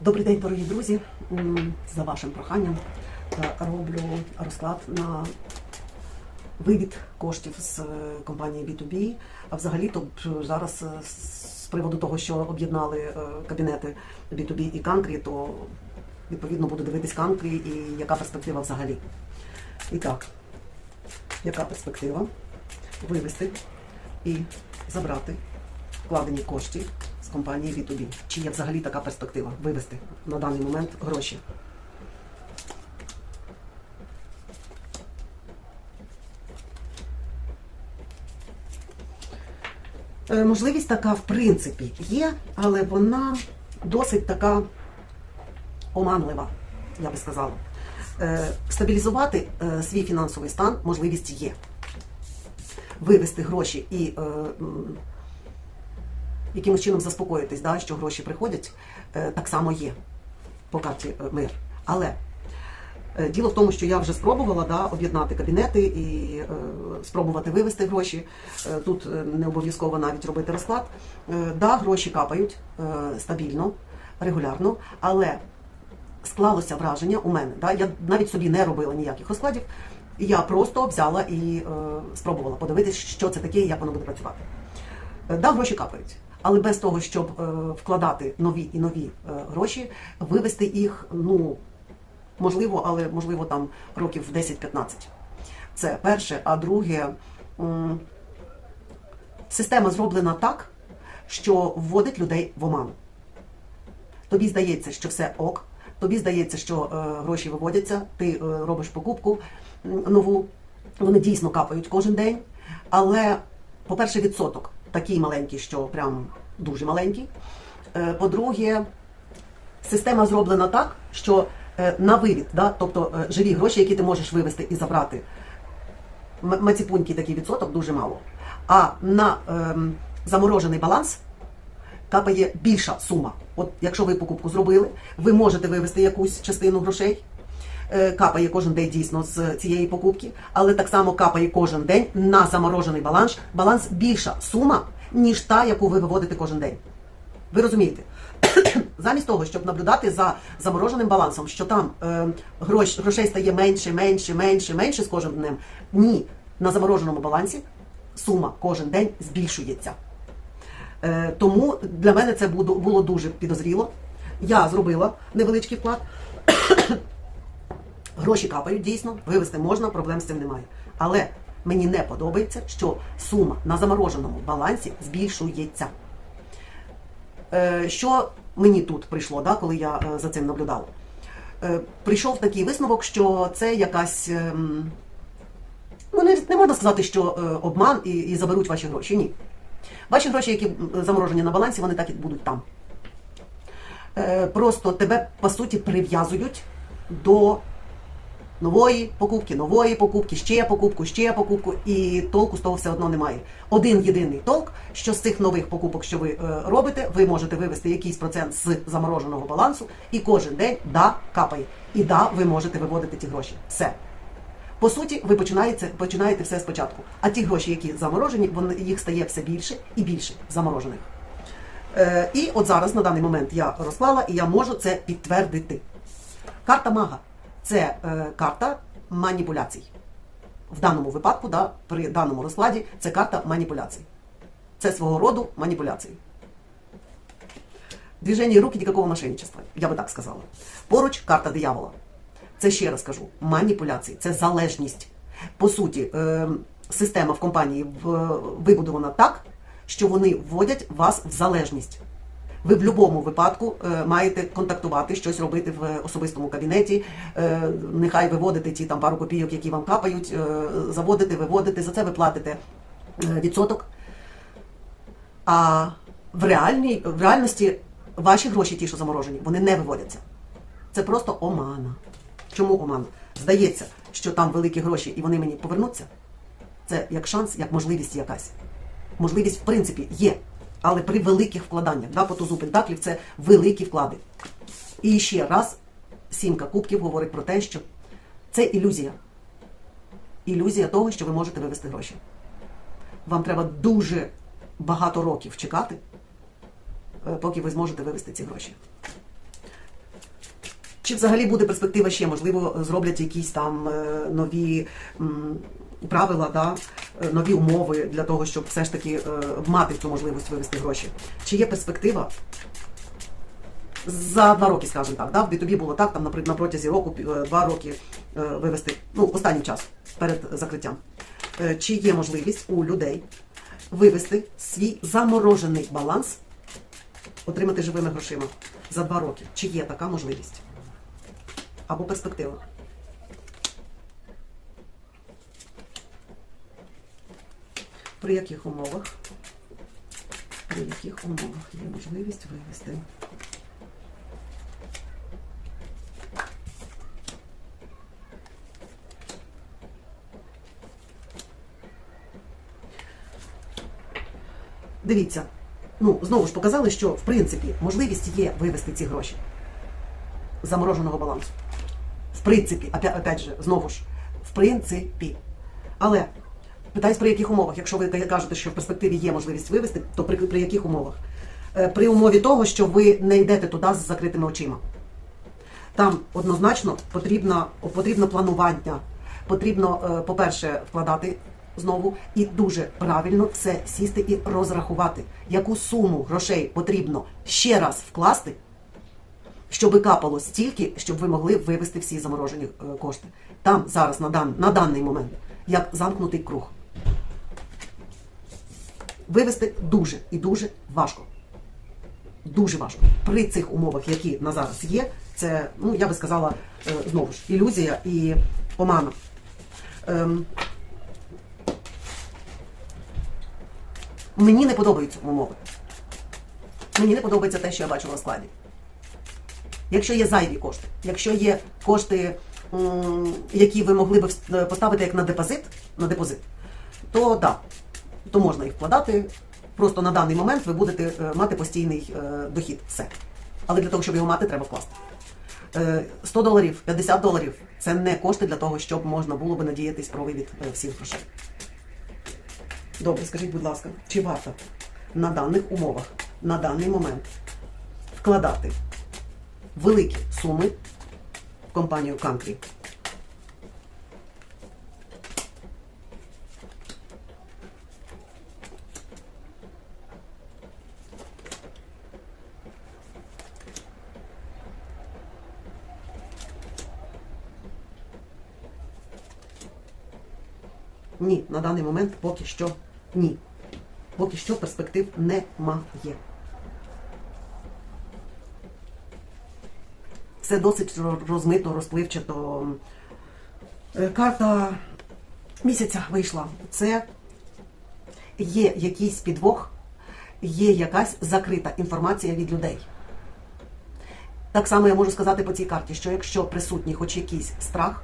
Добрий день, дорогі друзі. За вашим проханням е, роблю розклад на вивід коштів з е, компанії B2B. А взагалі то зараз е, з приводу того, що об'єднали кабінети B2B і Канкрі, то відповідно буду дивитись Канкрі і яка перспектива взагалі. І так, яка перспектива? Вивести і забрати вкладені кошти з компанії B2B. Чи є взагалі така перспектива вивести на даний момент гроші? Е, Можливість така, в принципі, є, але вона досить така оманлива, я би сказала. Е, Стабілізувати е, свій фінансовий стан можливість є. Вивести гроші і якимось чином заспокоїтись, да, що гроші приходять, е, так само є по карті е, мир. Але е, діло в тому, що я вже спробувала да, об'єднати кабінети і спробувати вивести гроші. Тут не обов'язково навіть робити розклад. Да, гроші капають стабільно, регулярно, але склалося враження у мене. Да, я навіть собі не робила ніяких розкладів. Я просто взяла і е, спробувала подивитись, що це таке і як воно буде працювати. Да, гроші капають, але без того, щоб е, вкладати нові і нові е, гроші, вивести їх, ну можливо, але можливо там років 10-15. Це перше. А друге, система зроблена так, що вводить людей в оману. Тобі здається, що все ок. Тобі здається, що е, гроші виводяться, ти е, робиш покупку нову, вони дійсно капають кожен день. Але, по-перше, відсоток такий маленький, що прям дуже маленький. Е, по-друге, система зроблена так, що е, на вивід, да, тобто е, живі гроші, які ти можеш вивести і забрати, м- маціпунький такий відсоток дуже мало. А на ем, заморожений баланс капає більша сума. От якщо ви покупку зробили, ви можете вивести якусь частину грошей. Е, Капає кожен день дійсно з цієї покупки, але так само капає кожен день на заморожений баланс. Баланс більша сума, ніж та, яку ви виводите кожен день. Ви розумієте? Замість того, щоб наблюдати за замороженим балансом, що там е, грош, грошей стає менше, менше, менше, менше з кожним днем. Ні, на замороженому балансі сума кожен день збільшується. Е, тому для мене це було, дуже підозріло. Я зробила невеличкий вклад. Гроші капають дійсно, вивести можна, проблем з цим немає. Але мені не подобається, що сума на замороженому балансі збільшується. Е, Що мені тут прийшло, да, коли я е, за цим наблюдала? Е, Прийшов такий висновок, що це якась. ем, Ну, не, не можна сказати, що обман і, і заберуть ваші гроші. Ні. Ваші гроші, які заморожені на балансі, вони так і будуть там. Просто тебе, по суті, прив'язують до нової покупки, нової покупки, ще покупку, ще покупку, і толку з того все одно немає. Один єдиний толк, що з цих нових покупок, що ви е, робите, ви можете вивести якийсь процент з замороженого балансу, і кожен день да капає. І да, ви можете виводити ті гроші. Все. По суті, ви починаєте, починаєте все спочатку. А ті гроші, які заморожені, вони, їх стає все більше і більше заморожених. Е, і от зараз, на даний момент, я розклала і я можу це підтвердити. Карта мага це е, карта маніпуляцій. В даному випадку, да, при даному розкладі, це карта маніпуляцій. Це свого роду маніпуляції. Движення руки ніякого мошенничества, я би так сказала. Поруч карта диявола. Це ще раз кажу, маніпуляції, це залежність. По суті, е, система в компанії вибудована так, що вони вводять вас в залежність. Ви в будь-якому випадку е, маєте контактувати, щось робити в особистому кабінеті, е, нехай виводити ті там пару копійок, які вам капають, е, заводити, виводити, за це ви платите відсоток. А в, реальній, в реальності ваші гроші, ті, що заморожені, вони не виводяться. Це просто омана. Чому омана? Здається, що там великі гроші і вони мені повернуться. Це як шанс, як можливість якась. Можливість, в принципі, є. Але при великих вкладаннях, да, по тузу пентаклів це великі вклади. І ще раз, сімка кубків говорить про те, що це ілюзія. Ілюзія того, що ви можете вивести гроші. Вам треба дуже багато років чекати, е, поки ви зможете вивести ці гроші. Чи взагалі буде перспектива ще, можливо, зроблять якісь там е, нові правила, да, е, нові умови для того, щоб все ж таки е, мати цю можливість вивести гроші? Чи є перспектива за два роки, скажімо так, да, в B2B було так, там на протязі року, два роки вивести, ну, останній час перед закриттям. Чи є можливість у людей вивести свій заморожений баланс, отримати живими грошима за два роки? Чи є така можливість? Або перспектива? При яких умовах? При яких умовах є можливість вивести? Дивіться, ну знову ж показали, що в принципі можливість є вивести ці гроші з замороженого балансу. Принципі, опять, опять же, знову ж, в принципі. Але питаюсь, при яких умовах? Якщо ви кажете, що в перспективі є можливість вивести, то при, при яких умовах? Е, При умові того, що ви не йдете туди з закритими очима. Там однозначно потрібно, потрібно планування, потрібно, е, по-перше, вкладати знову і дуже правильно все сісти і розрахувати, яку суму грошей потрібно ще раз вкласти, щоб капало стільки, щоб ви могли вивести всі заморожені е, кошти. Там зараз на, дан, на даний момент як замкнутий круг. Вивести дуже і дуже важко. Дуже важко. При цих умовах, які на зараз є, це, ну я би сказала, е, знову ж, ілюзія і омана. Ем, Мені не подобаються умови. Мені не подобається те, що я бачу на складі. Якщо є зайві кошти, якщо є кошти, які ви могли б поставити як на депозит, на депозит, то да, то можна їх вкладати. Просто на даний момент ви будете е, мати постійний е, дохід. Все. Але для того, щоб його мати, треба вкласти. Е, 100 доларів, 50 доларів це не кошти для того, щоб можна було би надіятись про вивід е, всіх грошей. Добре, скажіть, будь ласка, чи варто на даних умовах, на даний момент вкладати великі суми в компанію Country? Ні, на даний момент поки що ні. Поки що перспектив немає. Все досить розмито, розпливчато. Е, Карта місяця вийшла. Це є якийсь підвох, є якась закрита інформація від людей. Так само я можу сказати по цій карті, що якщо присутній хоч якийсь страх,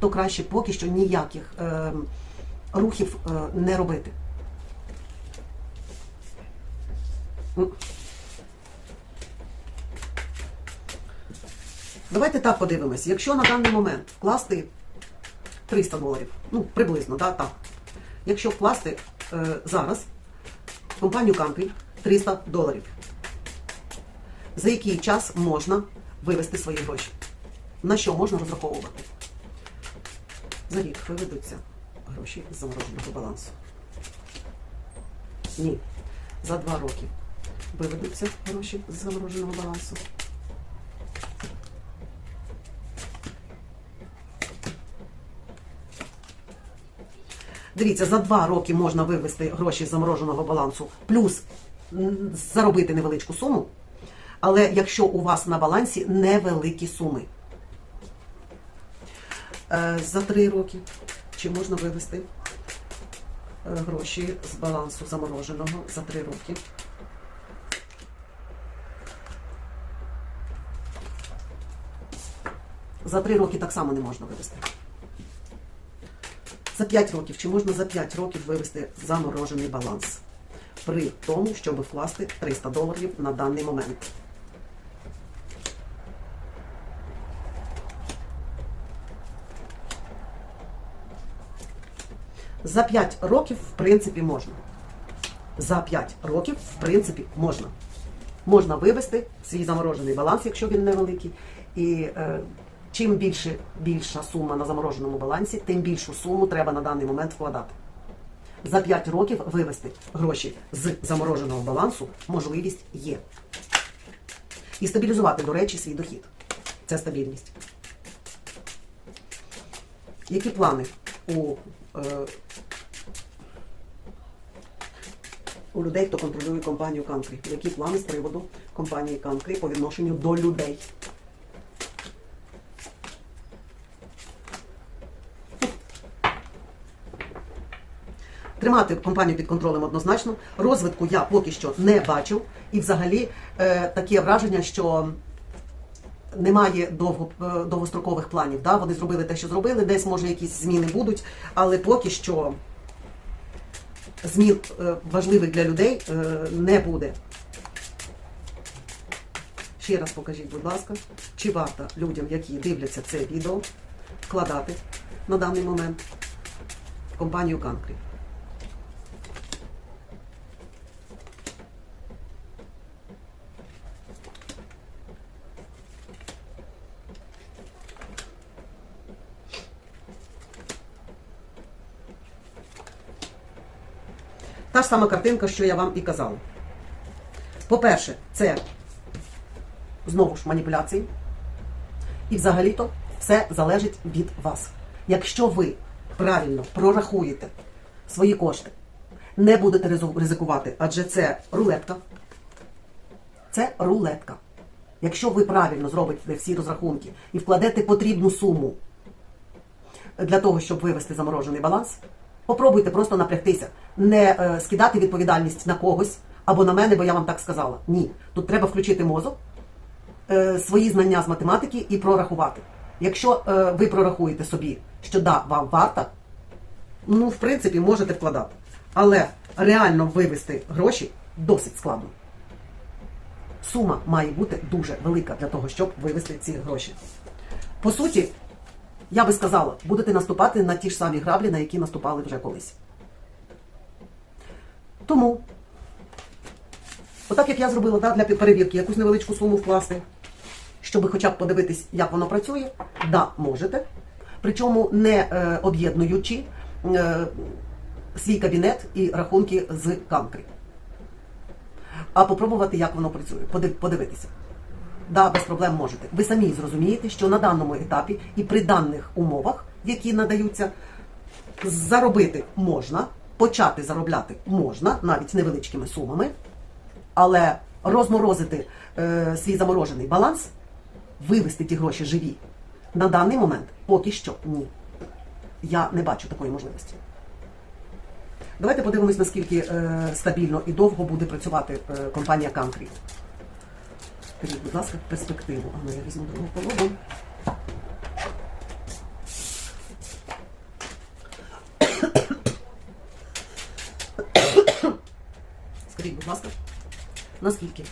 то краще поки що ніяких е, рухів е, не робити. Давайте так подивимось. Якщо на даний момент вкласти 300 доларів, ну приблизно, да, так. Якщо вкласти е, зараз в компанію Country 300 доларів, за який час можна вивести свої гроші? На що можна розраховувати? За рік виведуться гроші з замороженого балансу. Ні. За два роки виведуться гроші з замороженого балансу. Дивіться, за два роки можна вивести гроші з замороженого балансу, плюс заробити невеличку суму. Але якщо у вас на балансі невеликі суми, Е, за три роки чи можна вивести е, гроші з балансу замороженого за три роки? За три роки так само не можна вивести. За 5 років, чи можна за 5 років вивести заморожений баланс? При тому, щоб вкласти 300 доларів на даний момент. За 5 років, в принципі, можна. За 5 років, в принципі, можна. можна вивести свій заморожений баланс, якщо він невеликий. І е, чим більше більша сума на замороженому балансі, тим більшу суму треба на даний момент вкладати. За 5 років вивести гроші з замороженого балансу можливість є. І стабілізувати, до речі, свій дохід. Це стабільність. Які плани у, е, у людей, хто контролює компанію Country? Які плани з приводу компанії Country по відношенню до людей? Тримати компанію під контролем однозначно. Розвитку я поки що не бачив. І взагалі е, таке враження, що немає довго, е, довгострокових планів. Да? Вони зробили те, що зробили, десь може якісь зміни будуть, але поки що змін е, важливих для людей е, не буде. Ще раз покажіть, будь ласка, чи варто людям, які дивляться це відео, вкладати на даний момент компанію Country. Та ж сама картинка, що я вам і казала. По-перше, це знову ж маніпуляції. І взагалі-то все залежить від вас. Якщо ви правильно прорахуєте свої кошти, не будете ризикувати, адже це рулетка. Це рулетка. Якщо ви правильно зробите всі розрахунки і вкладете потрібну суму для того, щоб вивести заморожений баланс, попробуйте просто напрягтися, не е, скидати відповідальність на когось або на мене, бо я вам так сказала. Ні. Тут треба включити мозок, е, свої знання з математики і прорахувати. Якщо е, ви прорахуєте собі, що да, вам варто, ну, в принципі, можете вкладати. Але реально вивести гроші досить складно. Сума має бути дуже велика для того, щоб вивести ці гроші. По суті, я би сказала, будете наступати на ті ж самі граблі, на які наступали вже колись. Тому, отак як я зробила да, для перевірки, якусь невеличку суму вкласти, щоб хоча б подивитись, як воно працює, да, можете. Причому не е, об'єднуючи е, свій кабінет і рахунки з канкри. А попробувати, як воно працює, подив- подивитися. Да, без проблем можете. Ви самі зрозумієте, що на даному етапі і при даних умовах, які надаються, заробити можна, почати заробляти можна, навіть невеличкими сумами, але розморозити е, свій заморожений баланс, вивести ті гроші живі на даний момент поки що ні. Я не бачу такої можливості. Давайте подивимось, наскільки е, стабільно і довго буде працювати е, компанія Country. Скажіть, будь ласка, перспективу. А ну я візьму другу половину. Скажіть, будь ласка, наскільки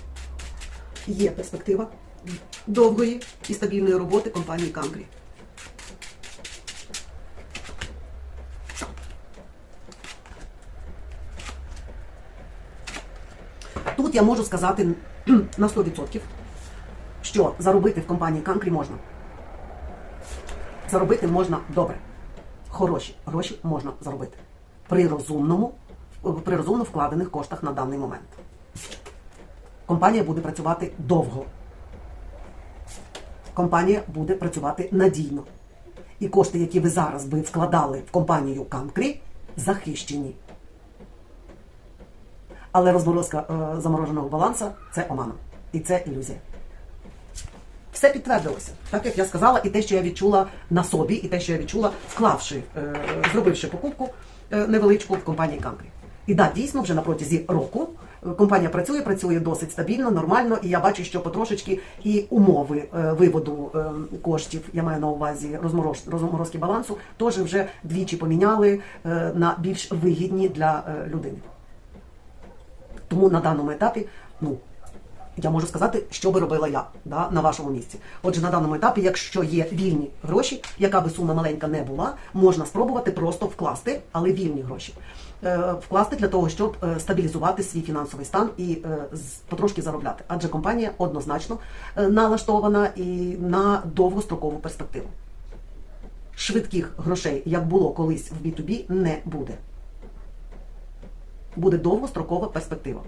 є перспектива довгої і стабільної роботи компанії Country? Тут я можу сказати на 100%, що заробити в компанії Country можна. Заробити можна добре. Хороші гроші можна заробити. При розумному, при розумно вкладених коштах на даний момент. Компанія буде працювати довго. Компанія буде працювати надійно. І кошти, які ви зараз би вкладали в компанію Country, захищені. Але розморозка е, замороженого баланса це омана. І це ілюзія. Все підтвердилося, так як я сказала, і те, що я відчула на собі, і те, що я відчула, вклавши, е, зробивши покупку е, невеличку в компанії Country. І да, дійсно, вже на протязі року компанія працює, працює досить стабільно, нормально, і я бачу, що потрошечки і умови е, виводу е, коштів, я маю на увазі розмороз, розморозки балансу, теж вже двічі поміняли е, на більш вигідні для людини. Тому на даному етапі, ну, Я можу сказати, що би робила я да, на вашому місці. Отже, на даному етапі, якщо є вільні гроші, яка би сума маленька не була, можна спробувати просто вкласти, але вільні гроші. Е, вкласти для того, щоб е, стабілізувати свій фінансовий стан і е, потрошки заробляти. Адже компанія однозначно налаштована і на довгострокову перспективу. Швидких грошей, як було колись в B2B, не буде. Буде довгострокова перспектива.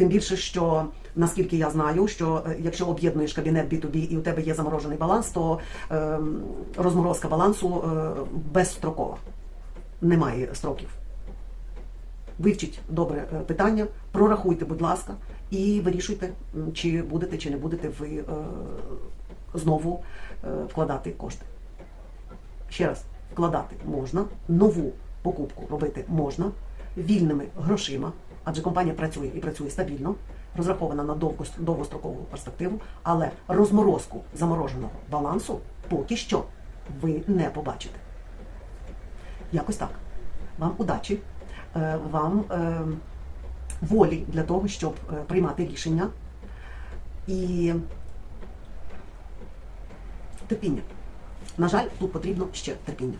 Тим більше, що наскільки я знаю, що е, якщо об'єднуєш кабінет B2B і у тебе є заморожений баланс, то е, розморозка балансу е, безстрокова. Немає строків. Вивчіть добре е, питання, прорахуйте, будь ласка, і вирішуйте, чи будете, чи не будете ви знову вкладати кошти. Ще раз, вкладати можна, нову покупку робити можна вільними грошима, адже компанія працює і працює стабільно, розрахована на довго, довгострокову перспективу, але розморозку замороженого балансу поки що ви не побачите. Якось так. Вам удачі, е, вам е, волі для того, щоб е, приймати рішення і терпіння. На жаль, тут потрібно ще терпіння.